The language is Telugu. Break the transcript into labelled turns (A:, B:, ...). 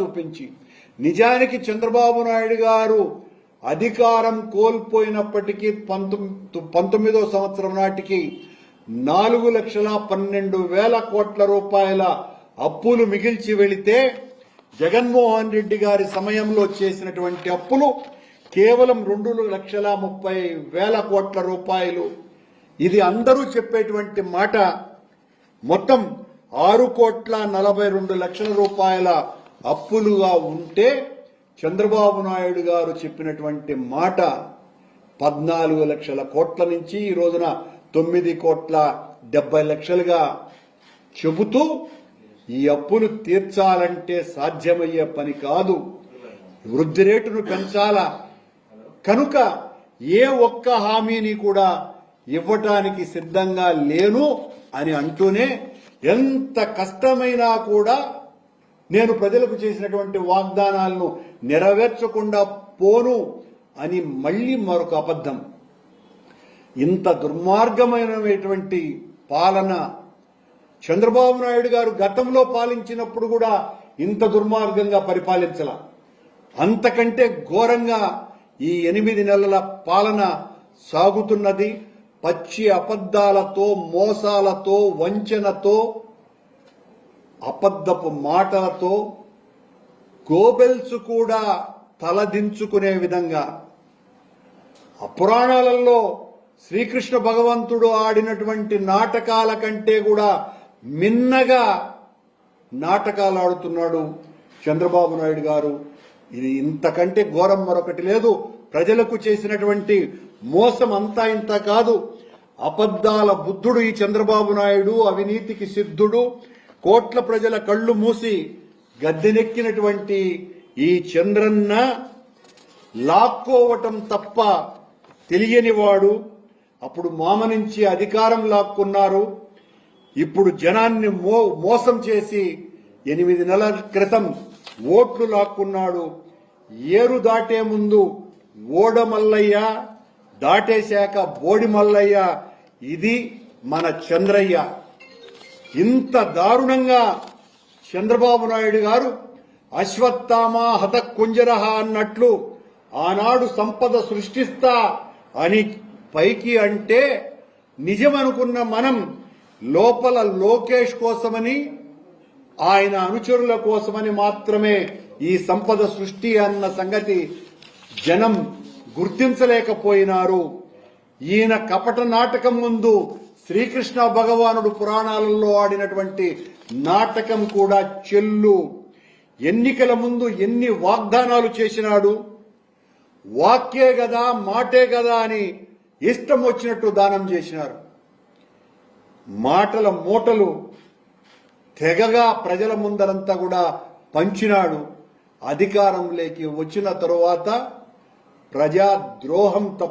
A: చూపించి. నిజానికి చంద్రబాబు నాయుడు గారు అధికారం కోల్పోయినప్పటికీ పంతొమ్మిదో సంవత్సరం నాటికి నాలుగు లక్షల పన్నెండు వేల కోట్ల రూపాయల అప్పులు మిగిల్చి వెళితే జగన్మోహన్ రెడ్డి గారి సమయంలో చేసినటువంటి అప్పులు కేవలం రెండు లక్షల ముప్పై వేల కోట్ల రూపాయలు. ఇది అందరూ చెప్పేటువంటి మాట. మొత్తం ఆరు కోట్ల నలభై రెండు లక్షల రూపాయల అప్పులుగా ఉంటే చంద్రబాబు నాయుడు గారు చెప్పినటువంటి మాట పద్నాలుగు లక్షల కోట్ల నుంచి ఈ రోజున తొమ్మిది కోట్ల డెబ్బై లక్షలుగా చెబుతూ ఈ అప్పులు తీర్చాలంటే సాధ్యమయ్యే పని కాదు. వృద్ధి రేటును పెంచాల? కనుక ఏ ఒక్క హామీని కూడా ఇవ్వటానికి సిద్ధంగా లేను అని అంటూనే ఎంత కష్టమైనా కూడా నేను ప్రజలకు చేసినటువంటి వాగ్దానాలను నెరవేర్చకుండా పోను అని మళ్ళీ మరొక అబద్ధం. ఇంత దుర్మార్గమైనటువంటి పాలన చంద్రబాబు నాయుడు గారు గతంలో పాలించినప్పుడు కూడా ఇంత దుర్మార్గంగా పరిపాలించాల. అంతకంటే ఘోరంగా ఈ ఎనిమిది నెలల పాలన సాగుతున్నది. పచ్చి అబద్ధాలతో మోసాలతో వంచనతో అబద్ధపు మాటలతో గోబెల్స్ కూడా తలదించుకునే విధంగా అపురాణాలలో శ్రీకృష్ణ భగవంతుడు ఆడినటువంటి నాటకాల కంటే కూడా మిన్నగా నాటకాలు ఆడుతున్నాడు చంద్రబాబు నాయుడు గారు. ఇది ఇంతకంటే ఘోరం మరొకటి లేదు. ప్రజలకు చేసినటువంటి మోసం అంతా ఇంత కాదు. అబద్ధాల బుద్ధుడు ఈ చంద్రబాబు నాయుడు అవినీతికి సిద్ధుడు. కోట్ల ప్రజల కళ్ళు మూసి గద్దెనెక్కినటువంటి ఈ చంద్రన్న లాక్కోవటం తప్ప తెలియనివాడు. అప్పుడు మామ నుంచి అధికారం లాక్కున్నారు. ఇప్పుడు జనాన్ని మో మోసం చేసి ఎనిమిది నెలల క్రితం ఓట్లు లాక్కున్నాడు. ఏరు దాటే ముందు ఓడ మల్లయ్య దాటేశాక బోడి మల్లయ్య. ఇది మన చంద్రయ్య. ఇంత దారుణంగా చంద్రబాబు నాయుడు గారు అశ్వత్థామ హత కుంజరహ అన్నట్లు ఆనాడు సంపద సృష్టిస్తా అని పైకి అంటే నిజమనుకున్న మనం లోపల లోకేష్ కోసమని ఆయన అనుచరుల కోసమని మాత్రమే ఈ సంపద సృష్టి అన్న సంగతి జనం గుర్తించలేకపోయినారు. ఈయన కపట నాటకం ముందు శ్రీకృష్ణ భగవానుడు పురాణాలలో ఆడినటువంటి నాటకం కూడా చెల్లు. ఎన్నికల ముందు ఎన్ని వాగ్దానాలు చేసినాడు? వాక్యే కదా మాటే కదా అని ఇష్టం వచ్చినట్టు దానం చేసినారు. మాటల మూటలు తెగగా ప్రజల ముందరంతా కూడా పంచినాడు. అధికారంలోకి వచ్చిన తరువాత ప్రజా ద్రోహం తప్ప